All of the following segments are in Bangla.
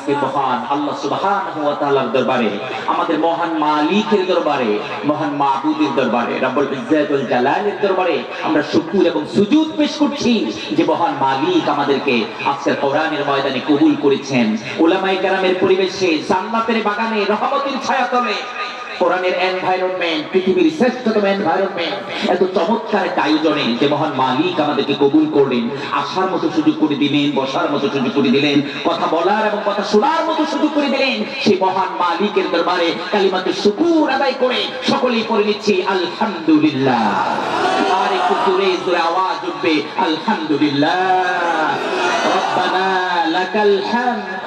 আজকে মহান আল্লাহ সুবহান ওয়া তাআলার দরবারে, আমাদের মহান মালিকের দরবারে, মহান মাবুদের দরবারে, রব্বুল ইজ্জাতুল জালালের দরবারে আমরা শুকর এবং সুজুদ পেশ করছি যে মহান মালিক আমাদেরকে আজকের কোরআনের ময়দানে কবুল করেছেন। উলামায়ে কেরামের পরিবেশে জান্নাতের বাগানে রহমতের ছায়াতলে কোরআনের এনভায়রনমেন্ট পৃথিবীর শ্রেষ্ঠতম এনভায়রনমেন্ট এত চমৎকার একটা আয়োজনে যে মহান মালিক আমাদেরকে কবুল করলেন, আসার মতো সুযোগ করে দিলেন, বসার মতো সুযোগ করে দিলেন, কথা বলার এবং কথা শোনার মতো সুযোগ করে দিলেন, সেই মহান মালিকের দরবারে কালিমাতে শুকুর আদায় করে সকলেই করে নিচ্ছি, আলহামদুলিল্লাহ। আর একটু জোরে জোরে আওয়াজ উঠবে, আলহামদুলিল্লাহ। লাকাল হামদ।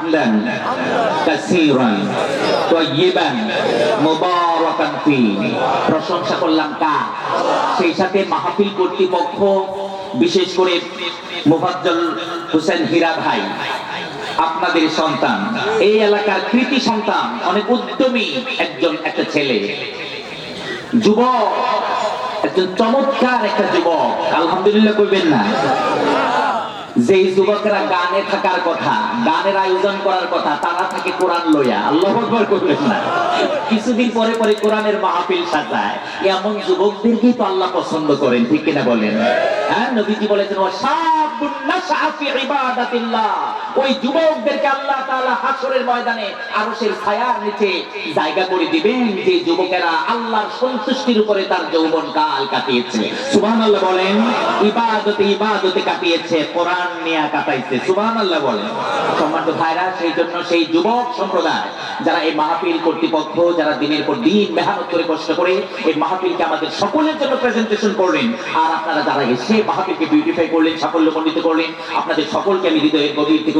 حملا كثيرا طيبا مباركا فيه প্রশংসা করলাম কার সেই সাথে মাহফিল কর্তৃপক্ষ বিশেষ করে মুফাজ্জল হোসেন হীরা ভাই আপনাদের সন্তান এই এলাকার কৃতি সন্তান অনেক উদ্যমী একজন একটা ছেলে যুবক একজন চমৎকার একটা যুবক আলহামদুলিল্লাহ কইবেন না যেই যুবকেরা গানে থাকার কথা, গানের আয়োজন করার কথা, তারা থাকে কোরআন লইয়া। আল্লাহ করলেন না। কিছুদিন পরে পরে কোরআনের মাহফিল সাজায়। এমন যুবকদেরকেই তো আল্লাহ পছন্দ করেন, ঠিক কিনা বলেন? হ্যাঁ নবীজি বলেছেন ও শাবুন সাফি ইবাদাতিল্লাহ। ওই যুবকদেরকে আল্লাহ তাআলা হাসরের ময়দানে আরশের ছায়ার নিচে জায়গা করে দিবেন যে যুবকেরা আল্লাহর সন্তুষ্টির উপরে তার যৌবন কাল কাটিয়েছে। সুবহানাল্লাহ বলেন, ইবাদতে ইবাদতে কাটিয়েছে, কোরআন নিয়ে কাটাইছে। সুবহানাল্লাহ বলেন। সম্মানিত ভাইরা, সেই জন্য সেই যুবক সম্প্রদায়, যারা এই মাহফিল কর্তৃপক্ষ, যারা দিনের পর দিন মেহনত করে কষ্ট করে এই মাহফিলকে আমাদের সকলের জন্য প্রেজেন্টেশন করলেন, আর আপনারা যারা এসে মাহফিলকে বিউটিফাই করলেন, সাফল্যমণ্ডিত করলেন, আপনাদের সকলকে আমি হৃদয়ের গভীর থেকে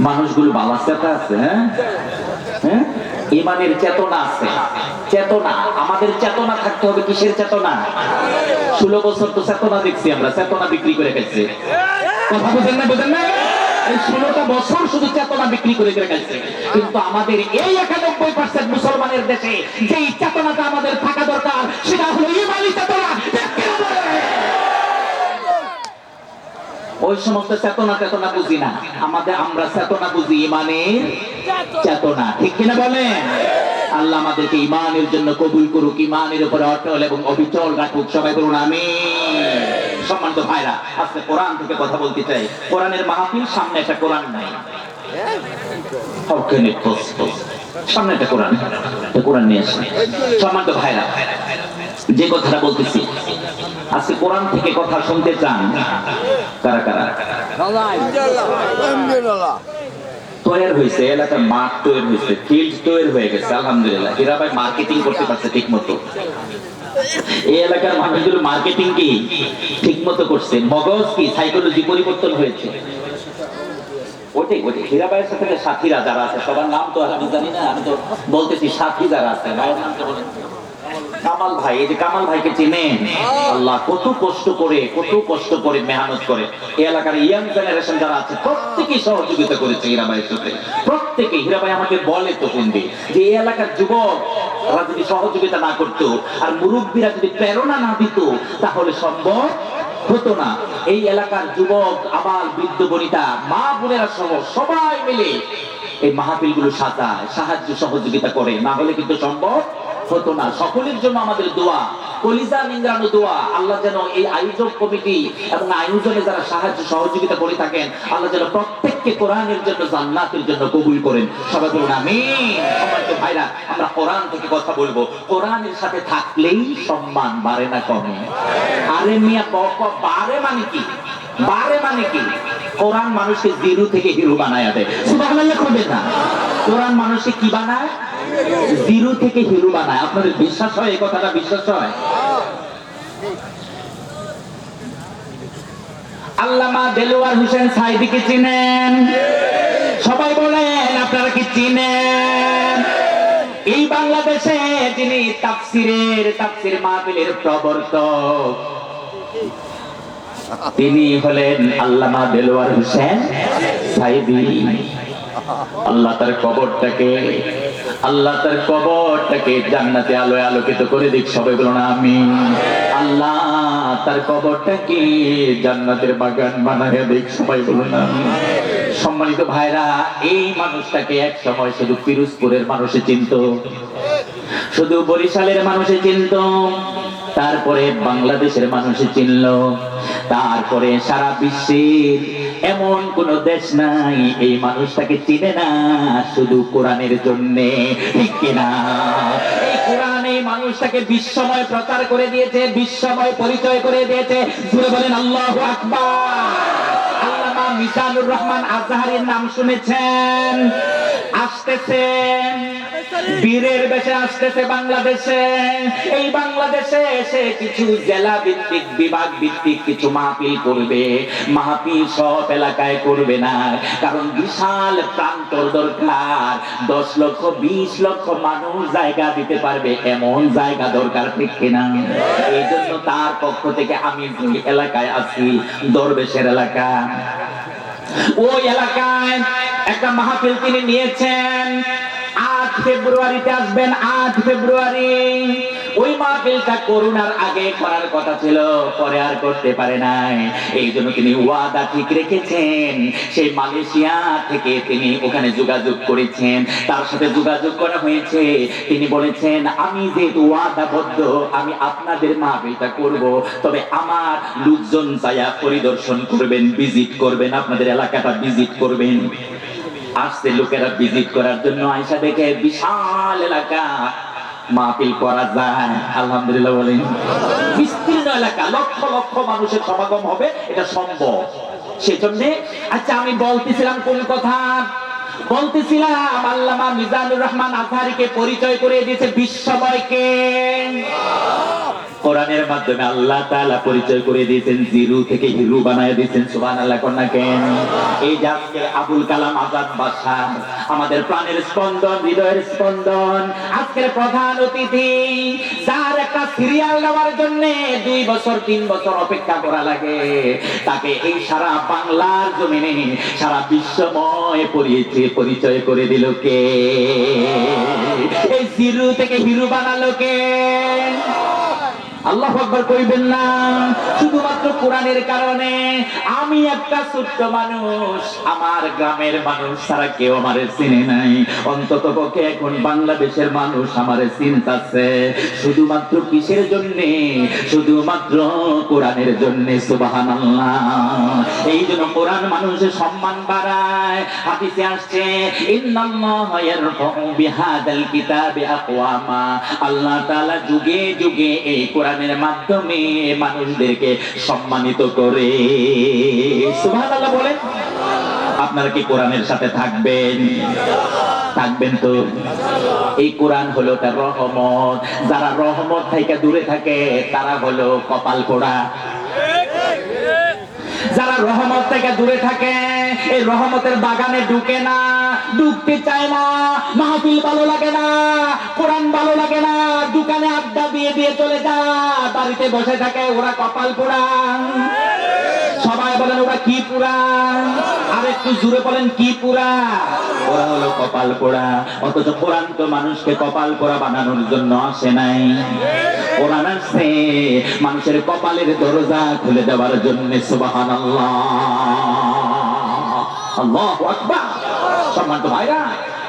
মানুষগুলো বালাচাতা আছে হ্যাঁ? হ্যাঁ? ইমানের চেতনা আছে। চেতনা, আমাদের চেতনা থাকতে হবে, কিসের চেতনা? ষোলো বছর তো চেতনা দেখছি আমরা, চেতনা বিক্রি করে গেছে কথা বুঝেন না বুঝেন না? আমাদের মুসলমানের দেশে চেতনাটা আমাদের থাকা দরকার, সেটা হলো ইমানি চেতনা? ওই সমস্ত চেতনা চেতনা বুঝি না। আমাদের আমরা চেতনা বুঝি ইমানের চেতনা। ঠিক কিনা বলেন? আল্লাহ আমাদেরকে ইমানের জন্য কবুল করুক, ইমানের উপরে অটল এবং অবিচল রাখুক। সবাই করুন আমি সম্মানিত ভাইরা, আজকে কোরআন থেকে কথা বলতে চাই। কোরআনের মাহফিল সামনে একটা কোরআন নাই। সামনে একটা কোরআন। কোরআন নিয়ে আসেন সম্মানিত ভাইরা, যে কথাটা বলতেছি, আজকে কোরআন থেকে কথা শুনতে চান কারা কারা? তৈরি হয়েছে, এলাকার মাঠ তৈরি হয়েছে ফিল্ড তৈরি হয়ে গেছে, আলহামদুলিল্লাহ। এরা ভাই মার্কেটিং করতে পারছে ঠিক মতো এই এলাকার মানুষগুলো মার্কেটিং কি ঠিক মতো করছে? মগজ কি? সাইকোলজি পরিবর্তন হয়েছে? সাথীরা যারা আছে, সবার নাম তো আমি জানি না, আমি তো বলতেছি সাথী যারা আছে, ভাইয়ের নাম তো বলেন। কামাল ভাই এই যে কামাল ভাইকে চিনেন? আল্লাহ কত কষ্ট করে কত কষ্ট করে মেহনত করে। এই এলাকার ইয়াং জেনারেশন যারা আছে প্রত্যেকেই সহযোগিতা করেছে হীরাবাইয়ের সাথে। প্রত্যেকে হীরাবাই আমাকে বলে তো কুন্দি যে এই এলাকার যুবক ওরা যদি সহযোগিতা না করতো আর মুরব্বীরা যদি প্রেরণা না দিত তাহলে সম্ভব হতো না। এই এলাকার যুবক আবার বৃদ্ধ বনিতা মা বোনেরা সহ সবাই মিলে এই মাহফিলগুলো সাজায় সাহায্য সহযোগিতা করে। না হলে কিন্তু সম্ভব হতো না। সকলের জন্য আমাদের দোয়া। কলিজা নিংরানো দোয়া। আল্লাহ যেন এই আয়োজক কমিটি এবং আয়োজনে যারা সাহায্য সহযোগিতা করে থাকেন, আল্লাহ যেন প্রত্যেককে কোরআনের জন্য, জান্নাতের জন্য কবুল করেন। সবাই বলুন আমি ভাইরা, আমরা কোরআন থেকে কথা বলব। কোরআনের সাথে থাকলেই সম্মান বাড়ে না কমে। আরে মিয়া বক বাড়ে মানে কি? বাড়ে মানে কি? কোরআন মানুষকে জিরো থেকে হিরো বানায় দেয়। সুবহানাল্লাহ করবেন না। কোরআন মানুষকে কি বানায়? জিরো থেকে হিরো বানায়। আপনাদের বিশ্বাস হয়, এই কথাটা বিশ্বাস হয়? আল্লামা দেলোয়ার সাইদিকে চিনেন। সবাই বলেন, আপনারা কি চিনেন? এই বাংলাদেশে যিনি তিনি হলেন আল্লামা দেলোয়ার হোসেন সাইদি। আল্লাহ তার কবরটাকে আল্লাহ তার কবরটাকে জান্নাতে আলোয় আলোকিত করে দিক, সবাই বলো না আমি আল্লাহ তার কবরটাকে জান্নাতের বাগান বানায় দিক, সবাই বলো না। সম্মানিত ভাইরা, এই মানুষটাকে এক সময় শুধু পিরোজপুরের মানুষে চিনত, শুধু বরিশালের মানুষে চিনত, তারপরে বাংলাদেশের মানুষে চিনল, তারপরে সারা বিশ্বের এমন কোন দেশ নাই, এই মানুষটাকে চিনে না শুধু কোরআনের জন্যে। এই এই মানুষটাকে বিশ্বময় প্রচার করে দিয়েছে, বিশ্বময় পরিচয় করে দিয়েছে। জুড়ে বলেন, আল্লাহ আকবার। মিজানুর রহমান আজহারের নাম শুনেছেন। আসতেছেন বীরের বেশে আসতেছে বাংলাদেশে। এই বাংলাদেশে এসে কিছু জেলা ভিত্তিক বিভাগ ভিত্তিক কিছু মাহফিল করবে। মাহফিল সব এলাকায় করবে না। কারণ বিশাল প্রান্তর দরকার। দশ লক্ষ, বিশ লক্ষ মানুষ জায়গা দিতে পারবে। এমন জায়গা দরকার ঠিক কিনা? এই জন্য তার পক্ষ থেকে আমি এলাকায় আছি, দরবেশের এলাকা। ওই এলাকায় একটা মাহফিল তিনি নিয়েছেন। আট ফেব্রুয়ারিতে আসবেন, আট ফেব্রুয়ারি। ওই মাহফিলটা করোনার আগে করার কথা ছিল, পরে আর করতে পারে নাই। এই জন্য তিনি ওয়াদা ঠিক রেখেছেন। সেই মালয়েশিয়া থেকে তিনি ওখানে যোগাযোগ করেছেন। তার সাথে যোগাযোগ করা হয়েছে। তিনি বলেছেন, আমি যেহেতু ওয়াদাবদ্ধ, আমি আপনাদের মাহফিলটা করব। তবে আমার লোকজন যায়া পরিদর্শন করবেন, ভিজিট করবেন, আপনাদের এলাকাটা ভিজিট করবেন। আসছে লোকেরা ভিজিট করার জন্য আয়সা দেখে বিশাল এলাকা। মাহফিল করা যায়, আলহামদুলিল্লাহ বলেন। বিস্তীর্ণ এলাকা, লক্ষ লক্ষ মানুষের সমাগম হবে, এটা সম্ভব। সেজন্য আচ্ছা আমি বলতেছিলাম কোন কথা? বলতেছিলাম, আল্লামা মিজানুর রহমান আজহারিকে পরিচয় করে দিয়েছে বিশ্বময়কে। কোরআনের মাধ্যমে আল্লাহ তাআলা পরিচয় করে দিয়েছেন, জিরু থেকে হিরু বানায় দিয়েছেন, সুবহানাল্লাহ কন্যা কেন? এই যে আবুল কালাম আজাদ বাদশা আমাদের প্রাণের স্পন্দন, হৃদয়ের স্পন্দন, আজকের প্রধান অতিথি, যার একটা সিরিয়াল নেওয়ার জন্য দুই বছর, তিন বছর অপেক্ষা করা লাগে, তাকে এই সারা বাংলার জমিনে, সারা বিশ্বময় পরিচয় পরিচয় করে দিল কে? এই জিরু থেকে হিরু বানালো কে? আল্লাহ আকবর কইবেন না। শুধুমাত্র কোরআনের কারণে আমি একটা ছোট্ট মানুষ, আমার গ্রামের মানুষ ছাড়া কেউ আমারে চিনে নাই। অন্তত পক্ষে এখন বাংলাদেশের মানুষ আমারে চিনতাছে। শুধুমাত্র কিসের জন্য? শুধুমাত্র কোরআনের জন্য সুবাহান এই জন্য কোরআন মানুষের সম্মান বাড়ায়। হাদিসে আসছে, ইন্নাল্লাহ ইয়ারফাউ বিহাদাল কিতাবি আকওয়ামা। আল্লাহ তাআলা যুগে যুগে এই কোরআনের মাধ্যমে মানুষদেরকে সম্মানিত করে। সুবহানাল্লাহ বলেন। আপনারা কি কোরআনের সাথে থাকবেন? থাকবেন তো। এই কোরআন হলো তার রহমত। যারা রহমত থেকে দূরে থাকে, তারা হলো কপাল পোড়া। যারা রহমত থেকে দূরে থাকে, এই রহমতের বাগানে ঢুকে না, ঢুকতে চায় না। মাহফিল ভালো লাগে না, কোরআন ভালো লাগে না, দোকানে আড্ডা দিয়ে চলে যা, বাড়িতে বসে থাকে, ওরা কপাল পোড়া। সবাই বলেন, ওরা কি পুরা আর একটু জুড়ে বলেন, কি পুরা ওরা হলো কপাল পোড়া। অথচ কোরআন মানুষকে কপাল পোড়া বানানোর জন্য আসে নাই। কোরআন আসছে মানুষের কপালের দরজা খুলে দেওয়ার জন্য সুবাহান আল্লাহ আল্লাহ আকবার। সম্মানিত ভাইরা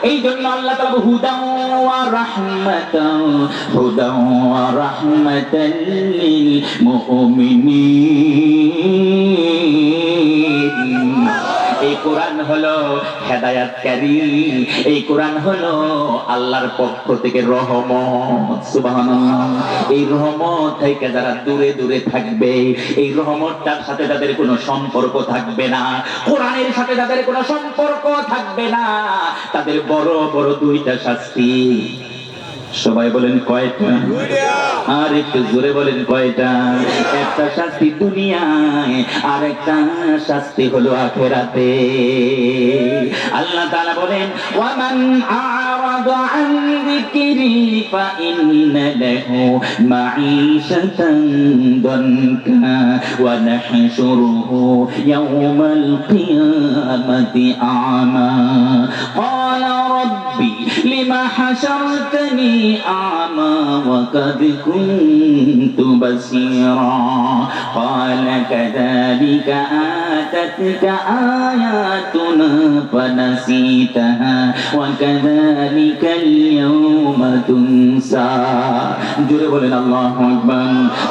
এই জন্য আল্লাহ তাআলা হুদাও ওয়া রাহমাতাও হুদাও ওয়া রাহমাতাল লিল মুমিনিন। এই কোরআন হলো হেদায়াতকারী এই কোরআন হলো আল্লাহর পক্ষ থেকে রহমত এই রহমত থেকে যারা দূরে দূরে থাকবে, এই রহমতটার সাথে তাদের কোনো সম্পর্ক থাকবে না। কোরআনের সাথে তাদের কোনো সম্পর্ক থাকবে না। তাদের বড় বড় দুইটা শাস্তি। সবাই বলেন কয়টা? আর একটু জোরে বলেন কয়টা? একটা শাস্তি দুনিয়ায় আর একটা শাস্তি হলো আখেরাতে। আল্লাহ তাআলা বলেন ওয়ামান আ'রাদা أعرض عن ذكري فإن له معيشة ضنكا ونحشره يوم القيامة أعمى. قال ربي لما حشرتني أعمى وقد كنت بصيرا. قال كذلك آتتك آياتنا فنسيتها وكذلك আলাইকাল বলেন, আল্লাহু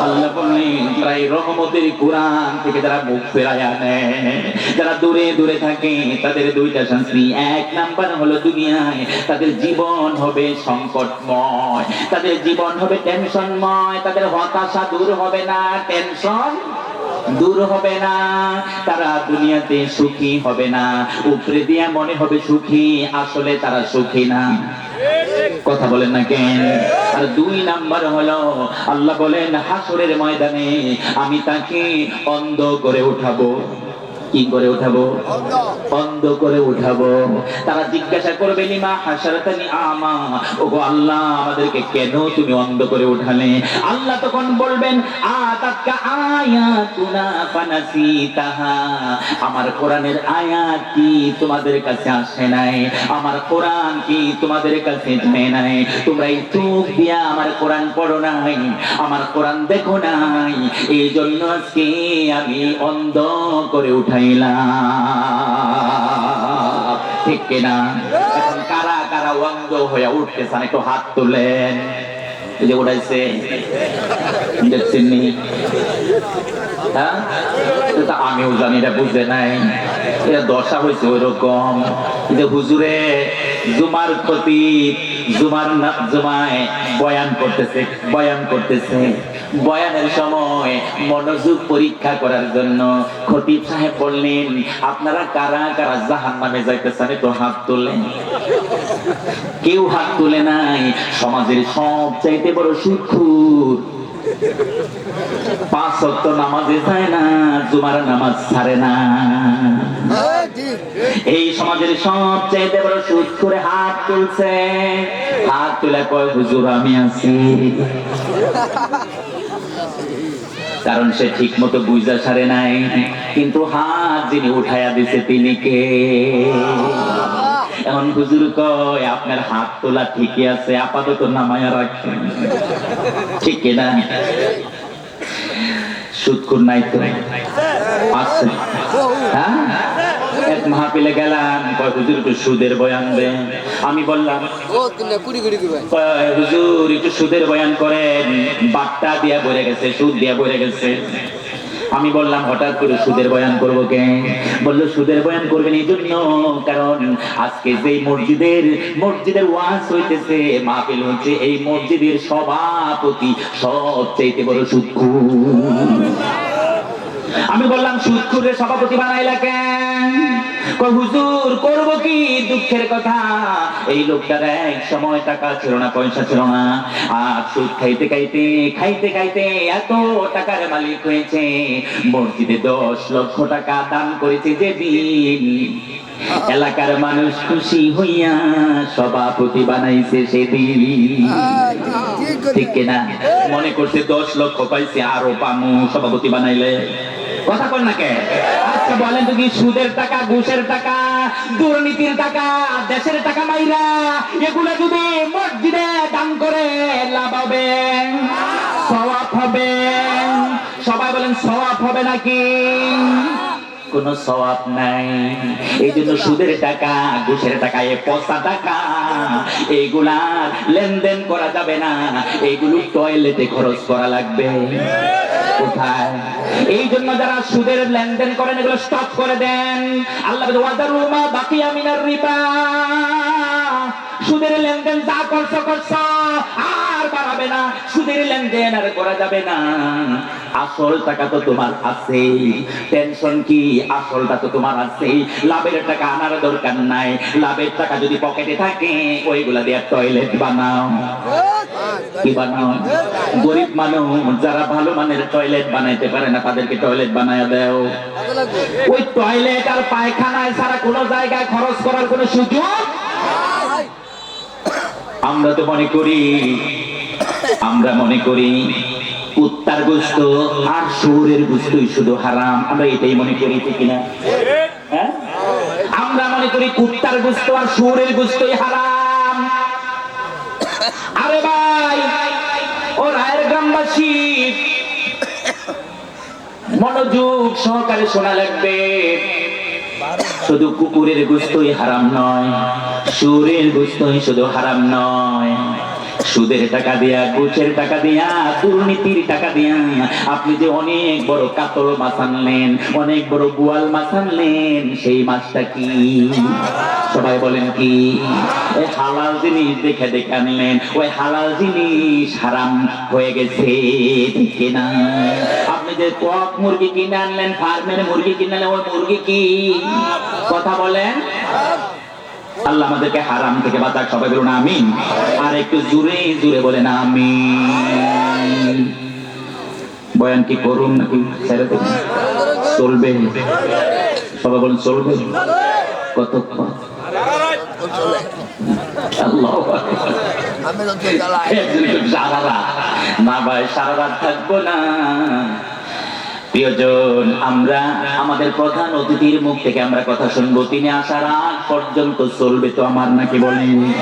আল্লাহ বলেন যারা এই রহমতের কোরআন থেকে যারা মুখ ফেরায়া নেয়, যারা দূরে দূরে থাকে, তাদের দুইটা শাস্তি। এক নাম্বার হলো দুনিয়ায় তাদের জীবন হবে সংকটময়। তাদের জীবন হবে টেনশনময়, তাদের হতাশা দূর হবে না, টেনশন দূর হবে না, তারা দুনিয়াতে সুখী হবে না। উপরে দিয়া মনে হবে সুখী, আসলে তারা সুখী না। কথা বলেন না কেন? আর দুই নাম্বার হলো, আল্লাহ বলেন, হাসরের ময়দানে আমি তাকে অন্ধ করে উঠাবো। কি করে উঠাবো? অন্ধ করে উঠাবো। তারা জিজ্ঞাসা করবে, লিমা হাসারাতানি আমা? ওগো আল্লাহ, আমাদেরকে কেন তুমি অন্ধ করে উঠালে? আল্লাহ তখন বলবেন আতাতকা আয়াতুনা ফানাসিতাহা। আমার কোরআনের আয়াত কি তোমাদের কাছে আসে নাই? আমার কোরআন কি তোমাদের কাছে যায় নাই? তোমরা এই চোখ দিয়া আমার কোরআন পড়ো নাই? আমার কোরআন দেখো নাই? এই জন্য আজকে আমি অন্ধ করে উঠাইলাম ঠিক কিনা? এখন কারা কারা অন্ধ হয়ে উঠতেছেন, একটু হাত তুলেন যে উঠাইছে। দেখছেন নি? হ্যাঁ? আমিও জানি, এটা বুঝে নাই। এটা দশা হয়েছে ওই রকম যে হুজুরে জুমার ক্ষতি জুমার জুমায় বয়ান করতেছে বয়ান করতেছে। বয়ানের সময় মনোযোগ পরীক্ষা করার জন্য খতিব সাহেব বললেন, আপনারা কারা কারা জাহান নামে যাইতেছেন? একটু হাত তোলেন। কেউ হাত তোলে নাই, সমাজের সব চাইতে বড় সুখুর পাঁচ সত্য নামাজে যায় না, জুমার নামাজ ছাড়ে না। এই সমাজের সব চাইতে বড় সুদ করে হাত তুলছে। হাত তুলে কয় হুজুর, আমি আছি। কারণ সে ঠিক মতো বুঝা ছাড়ে নাই। কিন্তু হাত যিনি উঠাইয়া দিছে, তিনি কে? এখন হুজুর কয়, আপনার হাত তোলা ঠিকই আছে, আপাতত নামায়া রাখেন। ঠিক কিনা সুদকুর নাই তো? আছে। হ্যাঁ? মাহফিলে গেলাম কয় হুজুর একটু সুদের বয়ান দেন আমি বললাম হুজুর একটু সুদের বয়ান করেন। বাট্টা দিয়া বলে গেছে সুদ দিয়া বলে গেছে। আমি বললাম হঠাৎ করে সুদের বয়ান করব কে? বলল সুদের বয়ান করবেন এই জন্য কারণ আজকে যে মসজিদের মসজিদের ওয়াজ হইতেছে মাহফিল হচ্ছে এই মসজিদের সভাপতি সবচেয়ে বড় সুক্ষু আমি বললাম সুদখুরের সভাপতি বানাইলা কেন? হুজুর করব কি? দুঃখের কথা। এই লোকটার এক সময় টাকা ছিল না পয়সা ছিল না। আর সুদ খাইতে খাইতে খাইতে খাইতে এত টাকার মালিক হয়েছে। মসজিদে দশ লক্ষ টাকা দান করেছে যেদিন। এলাকার মানুষ খুশি হইয়া সভাপতি বানাইছে সেদিন। ঠিক কিনা? মনে করছে দশ লক্ষ পাইছে আরও পামু সভাপতি বানাইলে। কথা কর না কে? আচ্ছা বলেন তো কি, সুদের টাকা, ঘুষের টাকা, দুর্নীতির টাকা দেশের টাকা মাইরা এগুলো যদি মসজিদে দান করে লাভ হবে? সওয়াব হবে। সবাই বলেন, সওয়াব হবে নাকি? কোনো সওয়াব নাই। এই জন্য সুদের টাকা, ঘুষের টাকা, এ পচা টাকা, এইগুলা লেনদেন করা যাবে না। এইগুলো টয়লেটে খরচ করা লাগবে। এই জন্য যারা সুদের লেনদেন করেন এগুলো স্টপ করে দেন। আল্লাহ বলে, ওয়াদারু মা বাকিয়া মিনার রিবা। সুদের লেনদেন যা করছ করছ আর বাড়াবে না। সুদের লেনদেন আর করা যাবে না। আসল টাকা তো তোমার আছে টেনশন কি? আসলটা তো তোমার আছে লাভের টাকা আনার দরকার নাই। লাভের টাকা যদি পকেটে থাকে ওইগুলা দিয়ে টয়লেট বানাও। কি বানাও। গরিব মানুষ যারা ভালো মানের টয়লেট বানাইতে পারে না, তাদেরকে টয়লেট বানায় দাও। ওই টয়লেট আর পায়খানায় ছাড়া কোনো জায়গায় খরচ করার কোনো সুযোগ? আমরা তো মনে করি, আমরা মনে করি, কুত্তার গোস্ত আর শুয়োরের গোস্তই শুধু হারাম। আমরা এটাই মনে করি, ঠিক না হ্যাঁ? আমরা মনে করি, কুত্তার গোস্ত আর শুয়োরের গোস্তই হারাম। আরে ভাই, ও রায়ের গ্রামবাসী। মনোযোগ সহকারে শোনা লাগবে। শুধু কুকুরের গোস্তই হারাম নয়, সুরের গোস্তই শুধু হারাম নয়। সুদের টাকা দিয়া ঘুষের টাকা দিয়া, দুর্নীতির টাকা দিয়া আপনি যে অনেক বড় কাতল মাছ আনলেন, অনেক বড় গোয়াল মাছ আনলেন, সেই মাছটা কি? সবাই বলেন কি? ওই হালাল জিনিস দেখে দেখে আনলেন, ওই হালাল জিনিস হারাম হয়ে গেছে, ঠিক না আপনি যে কক মুরগি কিনে আনলেন, ফার্মের মুরগি কিনে আনলেন ওই মুরগি কি? কথা বলেন। আল্লাহ আমাদেরকে হারাম থেকে বাঁচাক, সবাই বলুন আমিন। আর একটু জুড়ে জুড়ে বলেন আমিন। বয়ান কি করুন নাকি ছেড়ে দেবেন চলবে। সবাই বলুন, চলবে। কতক্ষণ আল্লাহ আমি তো তুই চালাই একজন একটু সারা রাত। না ভাই সারা রাত থাকব না। প্রিয়জন আমরা আমাদের প্রধান অতিথির মুখ থেকে আমরা কথা শুনব। তিনি আসার আগ পর্যন্ত চলবে তো আমার নাকি বলেন?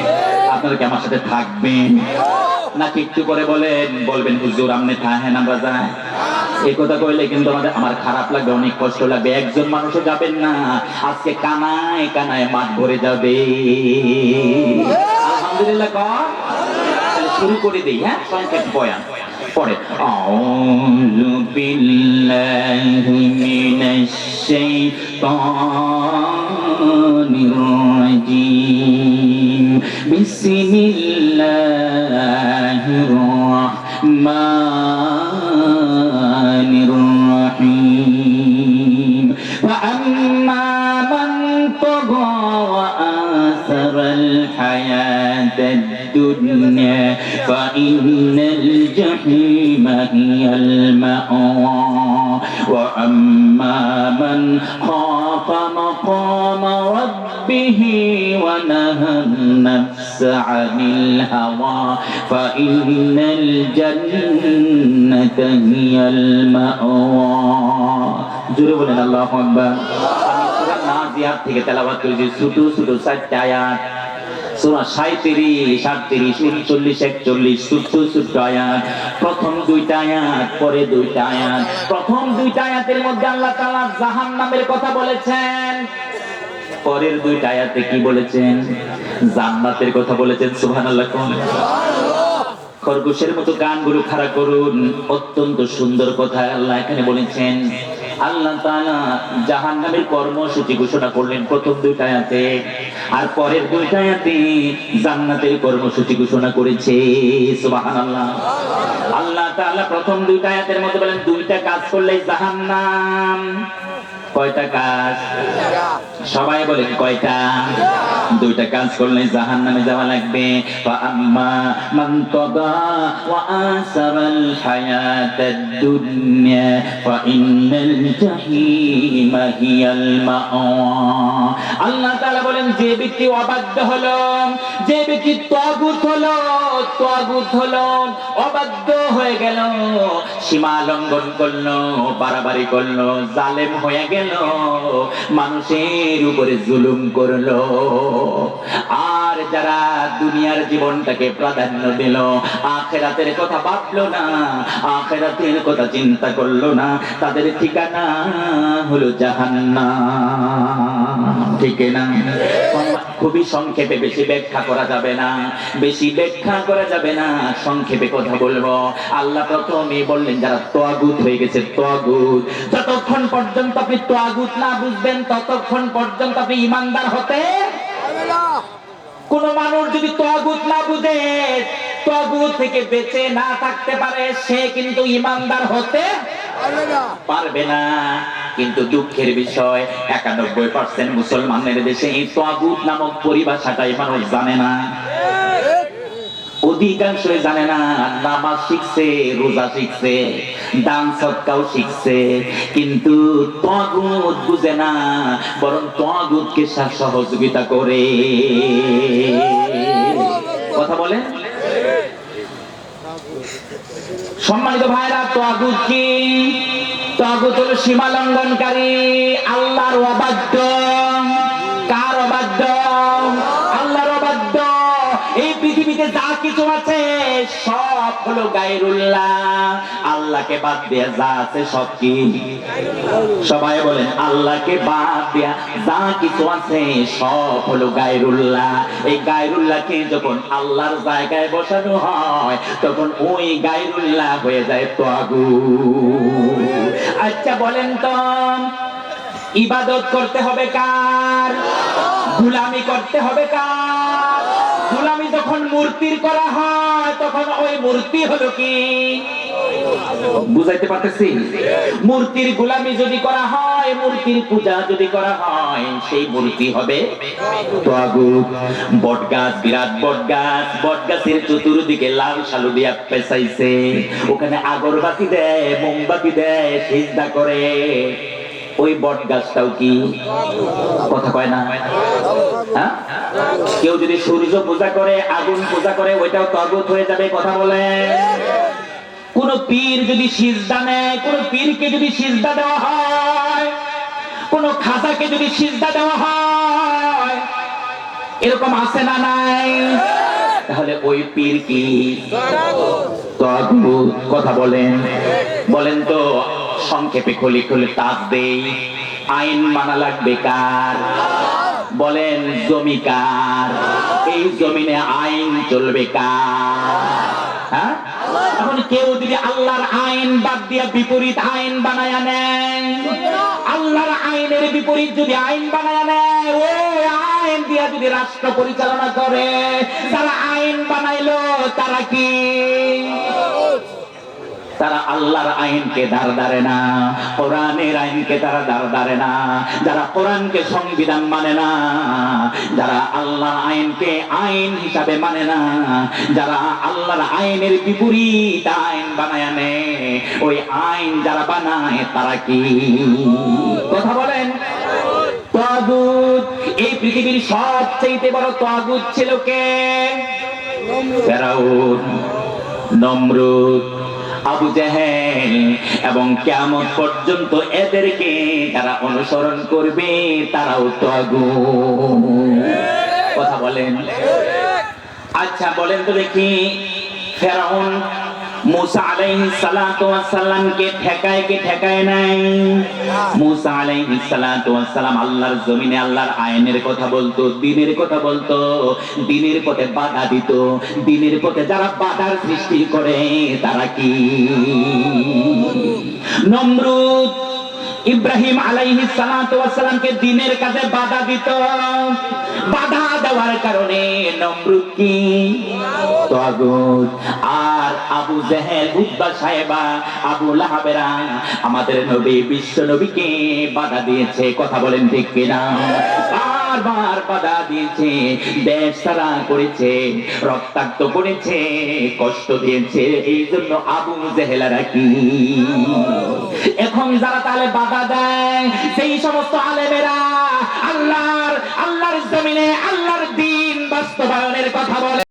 আপনারা কি আমার সাথে থাকবেন? নাকি একটু করে বলেন? বলবেন হুজুর আমনে থাহেন আমরা যাই। এই কথা কইলে কিন্তু আমাদের আমার খারাপ লাগবে, অনেক কষ্ট লাগবে। একজন মানুষও যাবেন না। আজকে কানায় কানায় মাঠ ভরে যাবে। আলহামদুলিল্লাহ শুরু করে দিই হ্যাঁ? বয়ান। পরে আউযু বিল্লাহি মিনাশ শাইতানির রাজিম। فإن الجحيم هي المأوى وأما من خاف مقام ربه ونهى النفس عن الهوى فإن الجنة هي المأوى জোরে বলেন আল্লাহ আকবার আমি সূরা নাজিয়াত থেকে তেলাওয়াত করেছি ছোট ছোট চারটা আয়াত সূরা 37 38 39 41 ছোট ছোট আয়াত। প্রথম দুইটা আয়াত, পরে দুইটা আয়াত। প্রথম দুইটা আয়াতের মধ্যে আল্লাহ তাআলা জাহান্নামের কথা বলেছেন। পরের দুইটা আয়াতে কি বলেছেন? জান্নাতের কথা বলেছেন, সুবহানাল্লাহ খরগোশের মতো কানগুলো খাড়া করুন। অত্যন্ত সুন্দর কথা আল্লাহ এখানে বলেছেন। আল্লাহ তাআলা জাহান্নামের কর্মসূচি ঘোষণা করলেন প্রথম দুইটা আয়াতে। আর পরের দুইটা আয়াতে জান্নাতের কর্মসূচি ঘোষণা করেছে। সুবহানাল্লাহ। আল্লাহ তাআলা প্রথম দুইটা আয়াতের মধ্যে বলেন, দুইটা কাজ করলেই জাহান্নাম। কয়টা কাজ? সবাই বলে কয়টা? দুইটা কাজ করলে জাহান নামে যাওয়া লাগবে। আল্লাহ বলেন, যে ব্যক্তি অবাধ্য হলো, যে ব্যক্তি অবাধ্য হয়ে গেল, সীমা লঙ্ঘন করল, বাড়াবাড়ি করল, জালেম হয়ে গেল মানুষের উপরে জুলুম করল। আর যারা দুনিয়ার জীবনটাকে প্রাধান্য দিল, আখেরাতের কথা ভাবলো না, আখেরাতের কথা চিন্তা করল না, তাদের ঠিকানা হলো জাহান্নাম। ঠিক না? খুবই সংক্ষেপে বেশি ব্যাখ্যা করা যাবে না, বেশি ব্যাখ্যা করা যাবে না, সংক্ষেপে কথা বলব। আল্লাহ প্রথমে বললেন, যারা তোয়াগুত হয়ে গেছে তোয়াগুত যতক্ষণ পর্যন্ত আপনি তোয়াগুত না বুঝবেন, ততক্ষণ পর্যন্ত আপনি ইমানদার হতে কোন মানুষ যদি তোয়াগুত না বুঝে তোয়াগুত থেকে বেঁচে না থাকতে পারে, সে কিন্তু ইমানদার হতে পারবে না। কিন্তু দুঃখের বিষয়, একানব্বই পার্সেন্ট মুসলমানের দেশে এই তোয়াগুত নামক পরিভাষাটাই মানুষ জানে না। অধিকাংশই জানে না, নামাজ শিখছে, রোজা শিখছে, দান সৎকাও শিখছে, কিন্তু তগুত বুঝে না, বরং তগুতকে সহযোগিতা করে। কথা বলে সম্মানিত ভাইরা তাগুত কি? তাগুত হলো সীমা লঙ্ঘনকারী, আল্লাহর অবাধ্য। কিছু আছে? সব হলো গায়রুল্লাহ। আল্লাহকে বাদ যা আছে সব কি? সবাই বলেন, আল্লাহকে বাদ যা কিছু আছে সব হলো গায়রুল্লাহ। এই গায়রুল্লাহকে যখন আল্লাহর জায়গায় বসানো হয়, তখন ওই গায়রুল্লাহ হয়ে যায় তোয়াগু আচ্ছা বলেন তো, ইবাদত করতে হবে কার? গুলামি করতে হবে কার? যখন মূর্তির করা হয়, তখন ওই মূর্তি হলো কি? বুঝাইতে পারতেছি? মূর্তির গোলামি যদি করা হয়, মূর্তির পূজা যদি করা হয়, সেই মূর্তি হবে বট গাছ বিরাট বট গাছ বট গাছের চতুর্দিকে লাল সালু দিয়া পেঁচাইছে। ওখানে আগরবাতি দেয়, মোমবাতি দেয় করে। ওই বট গাছটাও কি? কথা কয় না। হ্যাঁ? কেউ যদি সূর্য পূজা করে, আগুন পূজা করে, ওইটাও তগত হয়ে যাবে, কথা বলে। কোন পীর যদি সিজদা নেয়, কোন পীরকে যদি সিজদা দেওয়া হয়, কোন খাজাকে যদি সিজদা দেওয়া হয়, এরকম আছে না নাই? তাহলে ওই পীর কি? কথা বলেন। বলেন তো সংক্ষেপে খুলে খুলে তাপ দেই আইন মানা লাগবে কার? বলেন জমি কার? এই জমিনে আইন চলবে কার? হ্যাঁ? এখন কেউ যদি আল্লাহর আইন বাদ বিপরীত আইন বানায়া নেয়, আল্লাহর আইনের বিপরীত যদি আইন বানায়া নেয় আইন দিয়া যদি রাষ্ট্র পরিচালনা করে তারা আইন বানাইলো তারা কি? তারা আল্লাহর আইনকে দাঁড় দাঁড়ে না, কোরআনের আইনকে তারা দাঁড় দাঁড়ে না, যারা কোরআনকে সংবিধান মানে না, যারা আল্লাহর আইনকে আইন হিসাবে মানে না, যারা আল্লাহর আইনের বিপরীত আইন বানায় আনে, ওই আইন যারা বানায় তারা কি? কথা বলেন? তাগুত, এই পৃথিবীর সবচেয়ে বড় তাগুত ছিল কে? ফেরাউন, নমরুদ। আবু জাহেল। এবং কেমন পর্যন্ত এদেরকে যারা অনুসরণ করবে, তারাও তো কথা বলেন। আচ্ছা বলেন তো দেখি। ফেরাউন মুসা আইনের কথা বলতো, দিনের কথা বলতো, দিনের পথে বাধা দিত। দিনের পথে যারা বাধার সৃষ্টি করে, তারা কি? নমরুদ ইব্রাহিম আলাইহি সালামকে দিনের কাজে বাধা দিত। বাধা দেওয়ার কারণে নমরুদ কি? তাগুত আর আবু জেহেল উদ্বা সাহেবা, আবু লাহাবেরা আমাদের নবী, বিশ্ব নবীকে বাধা দিয়েছে। কথা বলেন ঠিক কিনা? বারবার বাধা দিয়েছে, দেশ সারা করেছে, রক্তাক্ত করেছে, কষ্ট দিয়েছে, এই জন্য আবু জেহেলা কি? এখন যারা তাহলে বাধা দেয়, সেই সমস্ত আলেমেরা আল্লাহর আল্লাহর জমিনে, আল্লাহর দিন বাস্তবায়নের কথা বলে।